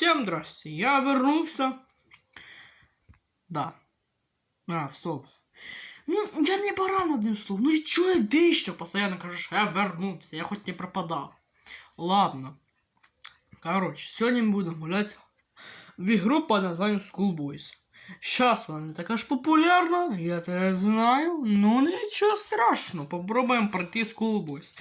Всем здрасте, я вернулся. Да. А, стоп. Ну, я не баран одним словом. Ну и чё я вечно постоянно что я вернулся, я хоть не пропадал. Ладно. Короче, сегодня мы будем гулять в игру под названием School Boys. Сейчас вона не така ж популярна, я це знаю, ну нічого страшного, попробуємо пройти School Boys.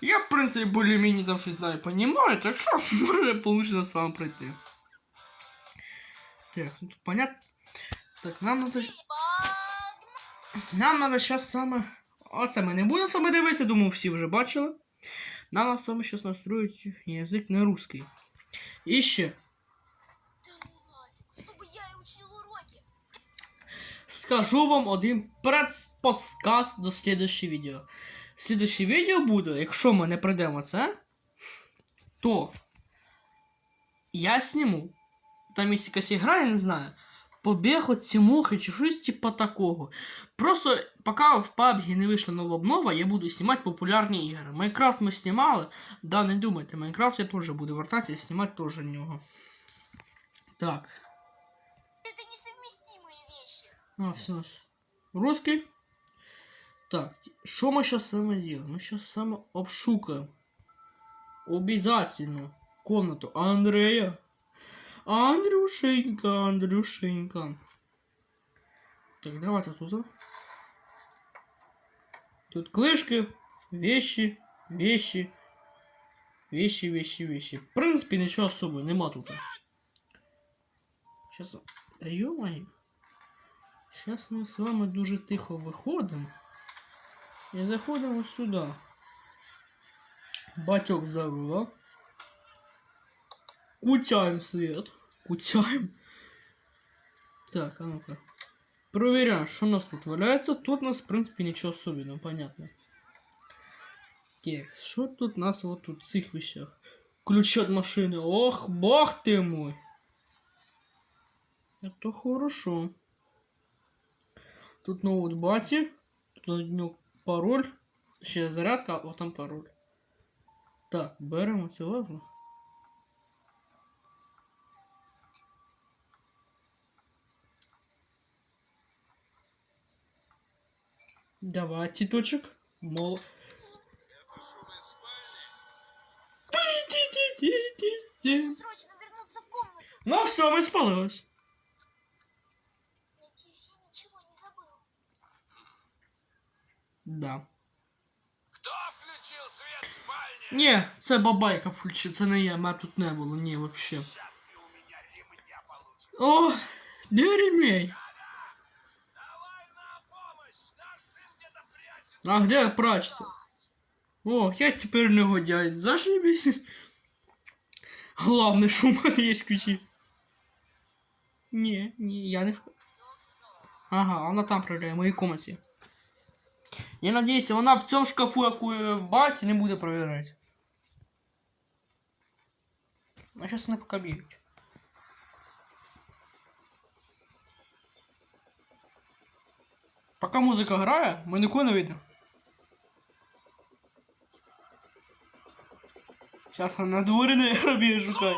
Я, в принципі, более-менее там щось знаю, понимаю, так що може получится з вами пройти. Так, ну тут понятно. Так, нам надо... Нам надо сейчас саме... Оце ми не будемо саме дивитися, думаю, всі вже бачили. Нам надо саме зараз настроїти язик на русский. І ще. Да ну нафиг, чтобы я и учил уроки. Скажу вам один предподсказ до слідущого відео. Слідуще відео буде, якщо ми не пройдемо це, то я сніму. Там є якась ігра, я не знаю. Побіг от ці мухи чи щось типа такого. Просто поки в PUBG не вийшла нова обнова, я буду знімати популярні ігри. Майнкрафт ми знімали. Да, не думайте, Майнкрафт я теж буду вертатися і знімати теж нього. Так. Это несовместимые вещи. А, все. Русский. Так, что мы сейчас самое делаем? Мы сейчас само обшукаем. Обязательно. Комнату Андрея. Андрюшенька, Андрюшенька. Так, давайте туда. Тут клышки, вещи, вещи. Вещи, вещи, вещи. В принципе, ничего особого нема тут. Сейчас. Да ё-моё. Зараз ми з вами дуже тихо виходимо. І заходимо сюди. Батьок забыла. Кутяем свет. Кутяем. Так, а ну-ка. Проверяем, что у нас тут валяется. Тут у нас, в принципе, ничего особенного, понятно. Так, что тут у нас вот тут в цих вещах? Ключи от машины. Ох, бог ты мой. Это хорошо. Тут ноут баті, тут у нього пароль, ще зарядка, а там пароль. Так, беремо цього. Давай, тіточок. Мол. Нужно срочно вернуться в комнату. Ну все, ми спалились. Надеюсь, я ничего не забыл. Да. Кто включил свет в спальне? Ні, це бабайка включив, це не я, мене тут не було, ні, вообще. Сейчас ты у меня ремня получишь. О, де ремень? Давай на помощь! Наш сын где-то прячется. А где прачется? О, я теперь негодяй. Зашибись. Главное, что у меня есть ключи. Не, не, я не... Ага, она там проверяє, в моїй комнаті. Я надеюсь, вона в цьому шкафу, яку я в баці, не буде проверять. А сейчас вони пока бігають. Пока музика грає, ми нікого не видно. Сейчас на дворі не робі шукай.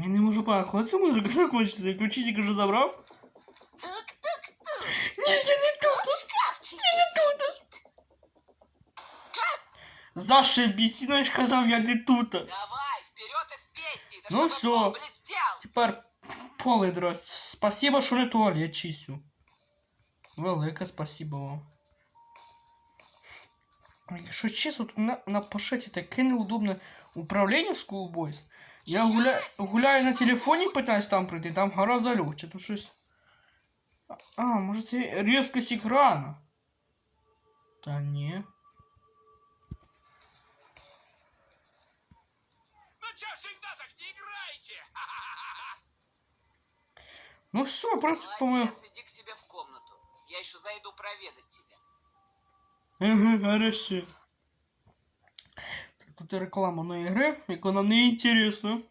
Я не можу понять, коли ця музика закончиться? Ключі тільки вже забрав? Тук-тук-тук. Ні, я не тут. В шкафчике сидит. Зашибісь, я ж казав, я не тут. Давай, вперед из песни, да Ну чтобы всё. пол блестел. Тепер поле дрозд. Спасибо, що не туалет чистю. Велике спасибо вам. Ой, Якщо чесно, тут на, на пошеті таке неудобне управління в School Boys. Я гуля... гуляю на телефоні, питаюсь там пройти, там гораздо легче, тут щось. А, А, може це різкость екрана? Та ні. Ну чё всегда так не играете? Ну все, просто по-моему. Молодец, иди к себе в комнату. Я еще зайду проведать тебя. Ага, хорошо. Тут реклама на ігри, яка нам не інтересна.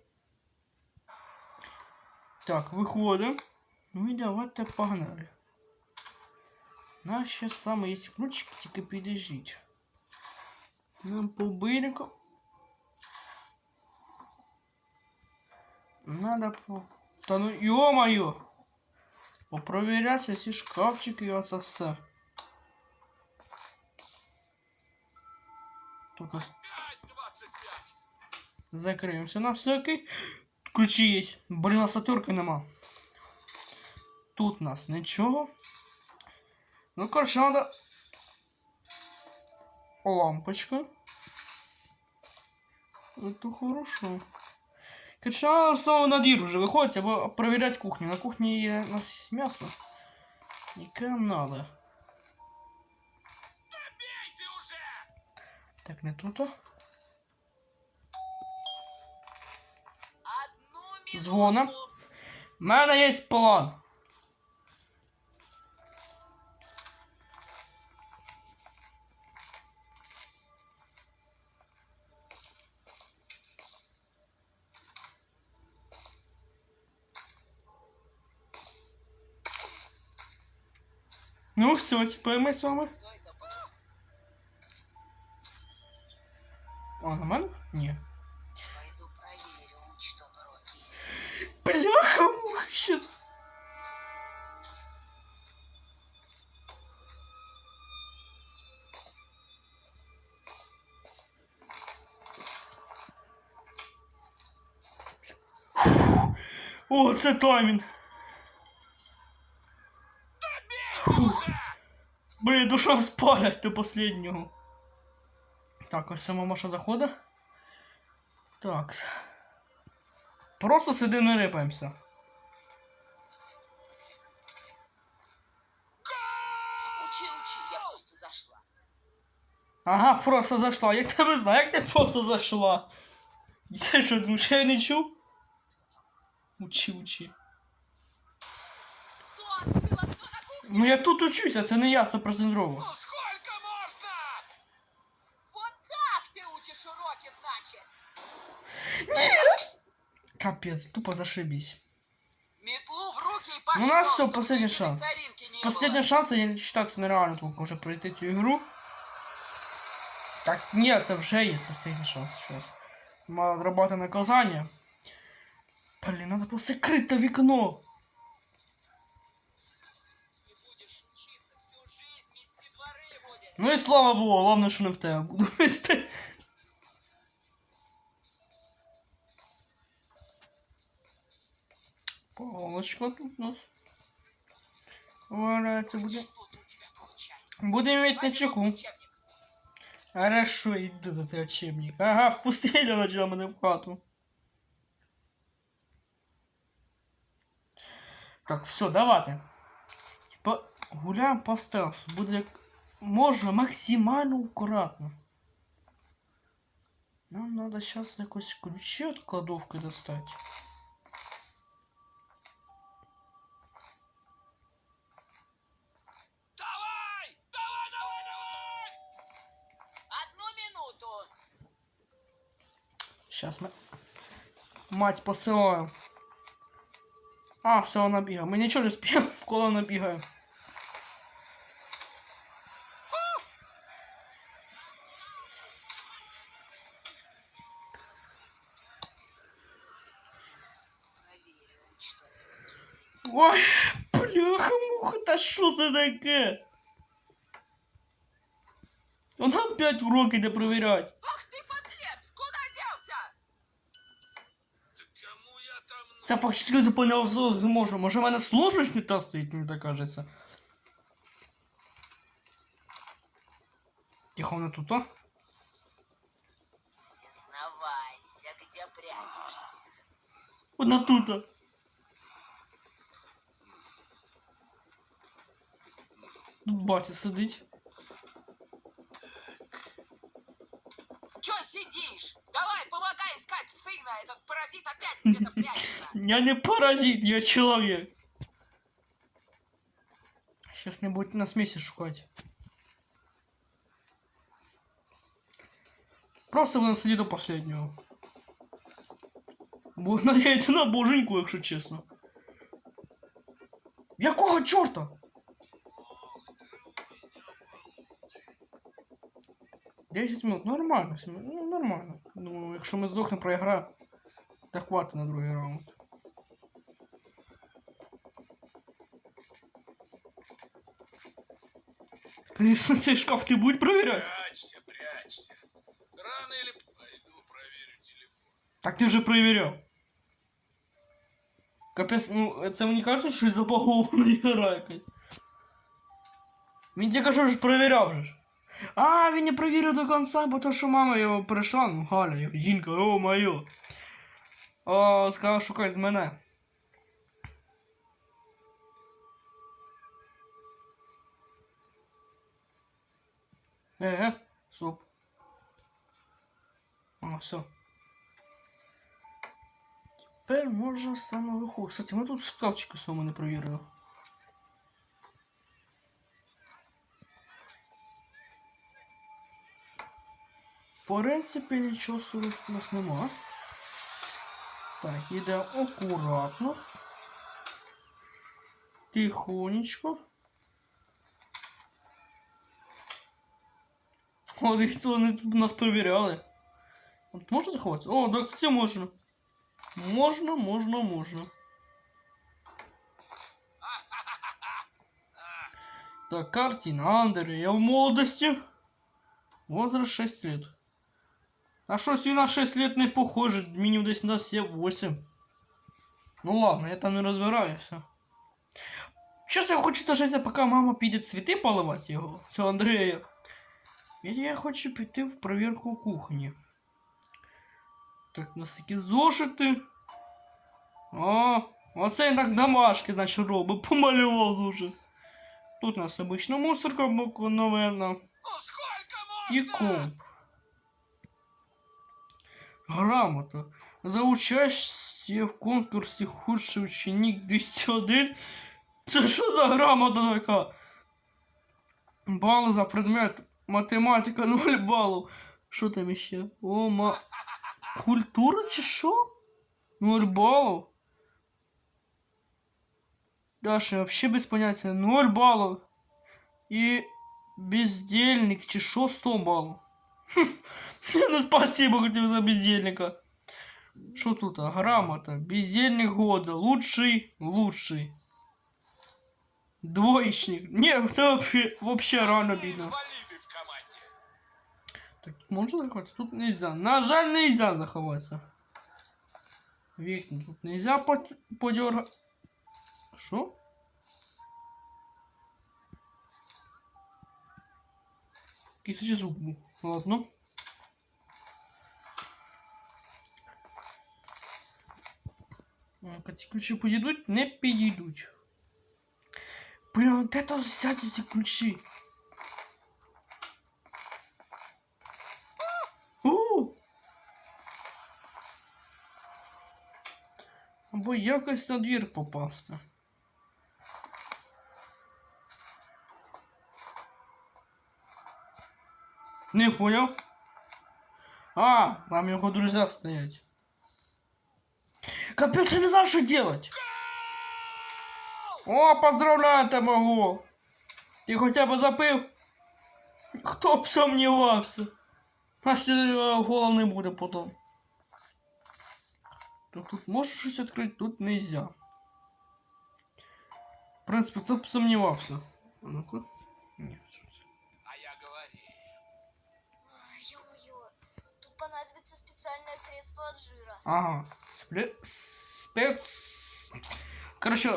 Так, виходимо. Ну і давайте погнали. У нас ще саме є ключики, тільки підождіть. Нам по берегу. Надо по... Та ну ё-моё! Попровіряти ці шкафчики і оце все. Только с- 5.25. закриємося на всякий. Ключі є. Блін, а сатурки нема. Тут у нас нічого. Ну, коротше, надо... Лампочка. Это хорошо. Короче, надо снова на двір уже виходить, або проверять кухню. На кухні є у нас є м'ясо. Нам надо. Так, не тут. Звона. У мене є план. Ну все, тепер ми з вами. О, це таймінг. Блін, душа спалять до последнього. Так, ось сама Маша заходить. Так. Просто сидимо не рипаємося. Учи, учи, я просто зашла. Ага, просто зайшла. Як тебе знаю, як ти просто зайшла? Це що, думаєш, що я не чув? Учи, учи. Кто открыл окно на кухне? Ну я тут учуся, це не я, це процентрово. Ну сколько можно? Вот так ты учишь уроки, значит. Капець, тупо зашибись. Метлу в руки и пошел. Ну, у нас всё, чтобы последний тебе шанс. соринки не Последний было. шанс, я считаться нереально толком вже пройти цю ігру. Так, ні, це вже є последний шанс сейчас. Мало роботи наказання. Всю жизнь, мести дворы будет. Ну і слава Богу, головне, що не в тебе буду вести. Полочка тут у нас. Валяється буде. Будемо мати на чеку. Хорошо, иду до тебя учебник. Ага, впустили начала мене в хату. Так, все, давайте. Типа, гуляємо по стелсу. Буде як можна максимально акуратно. Нам надо сейчас якось ключи от кладовки достать. Давай! Давай, давай, давай! Одну минуту. Сейчас мы... Мать посылаем. А, все, она бігає. Ми нічого не успіємо, коли вона бігає. Проверю, учту уроки. Ой, бляха-муха, та що це таке? Вона опять уроки де провірять. Це фактично типу не можу. Може в мене сложність не та стоїть, мені так кажеться. Тихо, вона тут, а? Признавайся, где прячешься. Вона тут. а. Тут батя сидить. Чё сидишь? Давай, помогай искать сына. Этот паразит опять где-то прячется. Я не паразит, я чоловік. Сейчас не будет на смеси шукать. Просто будем сидіти до последнього. Буду надіятися на боженьку, якщо чесно. Якого чорта? Десять минут, нормально, сім- ну нормально. Думаю, якщо ми здохнемо проіграємо, то хватить на другий раунд. Конечно, цей шкаф ти будь проверять? Прячься, прячься. Рано или п- пойду проверю телефон. Так ти вже перевіряв. Капець, ну це мені кажуть, що забагована гра якась. Він тільки що ж перевіряв же ж. А, він не перевірив до кінця, бо то, що мама його прийшла, ну Галя, жінка, о моє. О, сказала, шукай з мене. Е, стоп. А, все. Тепер можна саме виходити. Кстати, ми тут шкафчики саме не провірили. В принципі, нічого сорок у нас нема. Так, йдемо акуратно. Тихонечко. О, ніхто не тут нас перевіряли. От можна заховатися? О, да, кстати, можна. Можно, можно, можно. Так, картина Андер, я в молодости. Возраст 6 лет. А щось він на 6 лет не похоже, мінімум десь на 7-8. Ну ладно, я там не розбираюся. Сейчас я хочу дождаться, пока мама піде цвіти поливати його, цього Андрея. І я хочу піти в проверку кухні. Так, у нас такі зошити. О, оце він так домашки, значить, робить, помалював зошит. Тут у нас обычно мусорка, боку, наверное. Ну сколько И можно? комп. Грамота. За участие в конкурсі худший ученик 201. Це що за грамота така? Бали за предмет математика 0 балів. Що там іще? О, ма... Культура чи що? 0 балів. Даша, вообще без поняття. 0 балів. І бездельник чи що 100 балів. Ну спасибо хотів за бездельника. Що тут? а? Грамота. Бездельник года. Лучший, лучший. Двоечник. Не, це вообще, вообще рано бідно. Инвалиды в команде. Так, можно захватить? Тут нельзя. На жаль, нельзя заховаться. Верхний тут нельзя под... подергать. Что? Звук був. Ладно. Так, ці ключі підійдуть? Не підійдуть. Блін, де то взяти ці ключі? Або якось на двір попасти. Не понял? А, там його друзья стоять. Капец, я не знаю, что делать. О, поздравляю тебе, гол. Ти хоча б запив? Хто б сумнівався? А ще е, гола не буде потім. Так тут можеш щось відкрити, тут нельзя. В принципі, хто б сумнівався. А ну-ка. Ні, жира. Ага. Спле... Спец... Короче, е,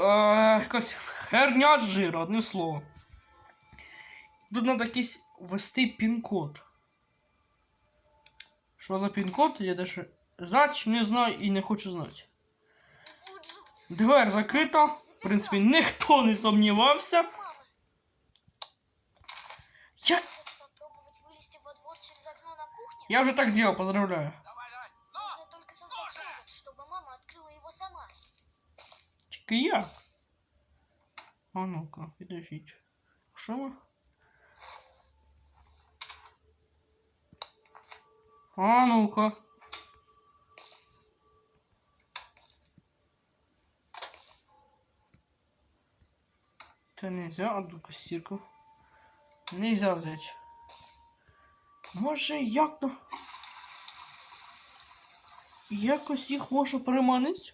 якась херня з жиру, одне слово. Тут треба якийсь ввести пін-код. Що за пін-код, я даже знати не знаю і не хочу знати. Же, закрита. В принципі, ніхто не сумнівався. кухне? Я вже так делал, поздравляю. Тільки. А ну-ка, підождіть. Що? А ну-ка. Это нельзя, одну стирку. Нельзя взять. Може як то. Якось їх можна переманити?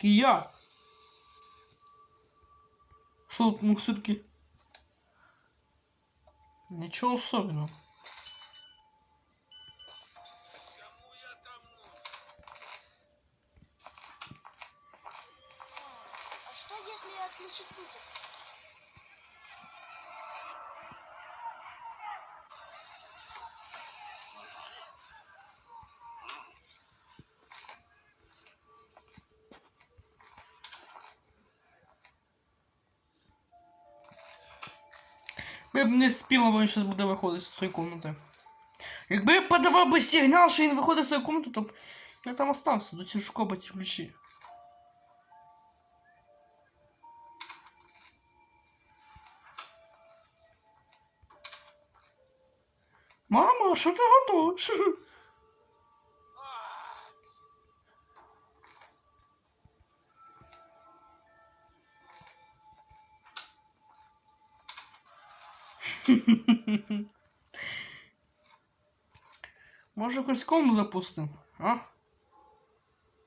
Тільки як? Що тут мусорки? Нічого особенного. Я? А что если отключить вытяжку? Не спіла, бо він зараз буде виходити з цієї кімнати. Якби я подавав би сигнал, що він виходить з цієї кімнати, то б я там остався до цього шкоби ці ключі. Мама, що ти готуєш? Може якось кому запустим, а?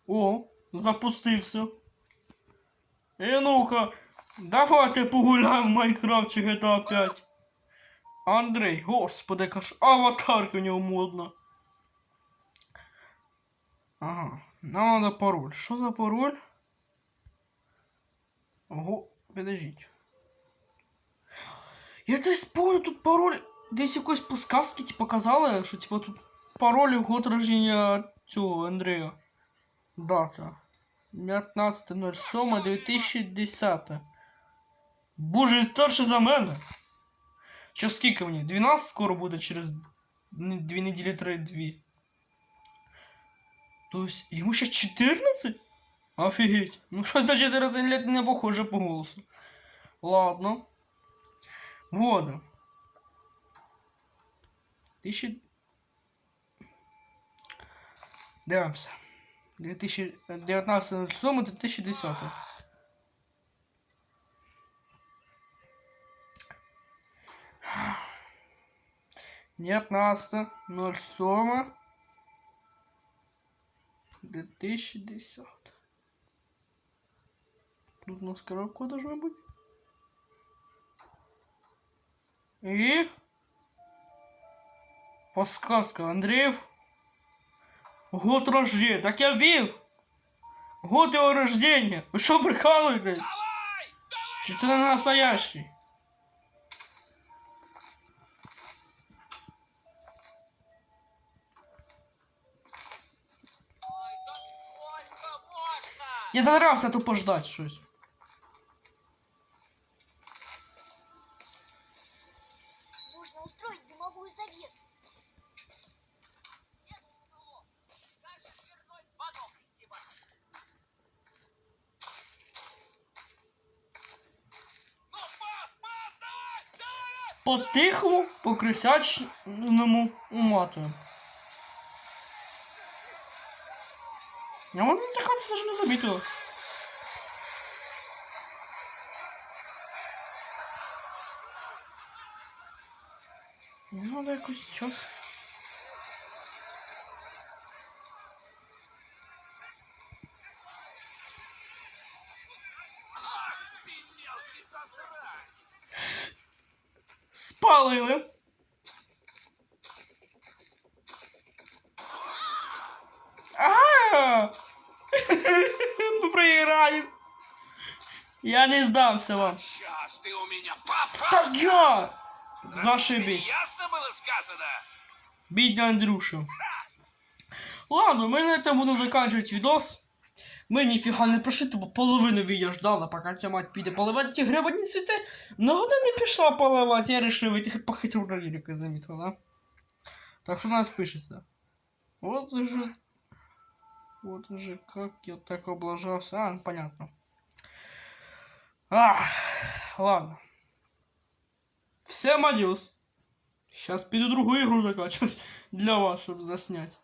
О, запустився. Е, ну-ка, давайте погуляємо в Майнкрафт чи GTA 5. Андрей, господи, яка ж аватарка у нього модна. Ага, нам надо пароль. Що за пароль? Ого, подождіть. Я десь помню тут пароль. Десь якось по сказці типу, казали, що типу тут пароль в год рождения цього Андрея. Дата. 19.07.2010. Боже, він старше за мене. Сейчас скільки мені? 12 скоро буде через не- дві неділі три дві. Тобто йому ще 14? Офігеть. Ну щось на 14 лет не похоже по голосу. Ладно. Года. Тисячі... Дивимося. 2019 2010 19 07 2010 Тут у нас коробка должна быть. И подсказка Андреев. Год рождения. Так я вив. Год его рождения. Вы что прикалываетесь? Чи це не настоящий? Я догрався тупо ждать щось. По-тихому, по крисячному уматуємо. А вона така даже не замітила. Надо якось час. Я не здамся вам. Сейчас ты у меня попал! Так я! Разве тебе Зашибись. не ясно было сказано? Бідня Андрюша. Ладно, ми на этом будемо заканчивать видос. Ми ніфіга не пройшли, бо половину відео ждали, поки ця мать піде поливати ті гребані цвіти. Но вона не пішла поливати, я вирішив вийти похитру роліка замітила, да? Так що у нас пишеться. От же. Вот же как я так облажался. А, ну, понятно. Ах, ладно. Всем адьос. Сейчас піду другу ігру закачать для вас, щоб заснять.